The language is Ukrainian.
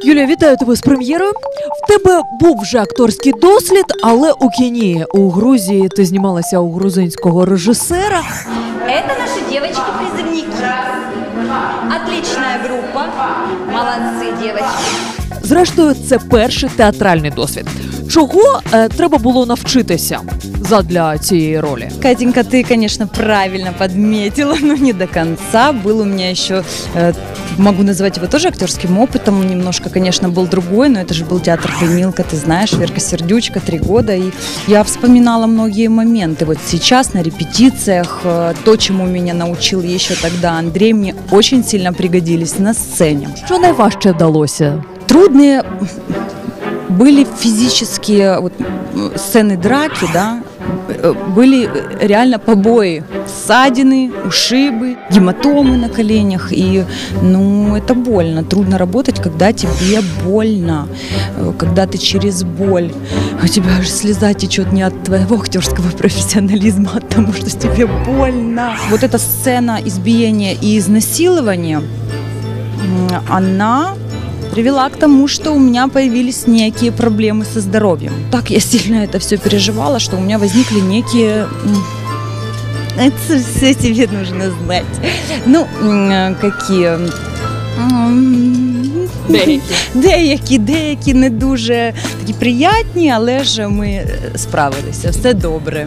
Юлія, вітаю тебе з прем'єрою. В тебе був вже акторський дослід, але у кіні у Грузії ти знімалася у грузинського режисера. Это наши девочки-призывники. Отличная группа. Молодцы, девочки. Зрештою, це перший театральний досвід. Чого е, треба було навчитися задля цієї ролі? Катенька, ты, конечно, правильно подметила, но не до конца. Был у меня еще, э, могу назвать его тоже актерским опытом. Он немножко, конечно, был другой, но это же был театр Клинилка, ты знаешь, Верка Сердючка, три года. И я вспоминала многие моменты. Вот сейчас на репетициях э, то, чему меня научил еще тогда Андрей, мне очень сильно пригодились на сцене. Що найважче вдалося? Трудные были физические вот, сцены драки, да, были реально побои, ссадины, ушибы, гематомы на коленях. И, ну, это больно. Трудно работать, когда тебе больно, когда ты через боль. У тебя аж слеза течет не от твоего актерского профессионализма, а от того, что тебе больно. Вот эта сцена избиения и изнасилования, она привела к тому, что у меня появились некие проблемы со здоровьем. Так я сильно это все переживала, что у меня возникли некие... м, Это все тебе нужно знать. Ну, м, э, какие... м, Деякі. Деякі, деякі не дуже такі приятні, але ж ми е, справилися. Все добре.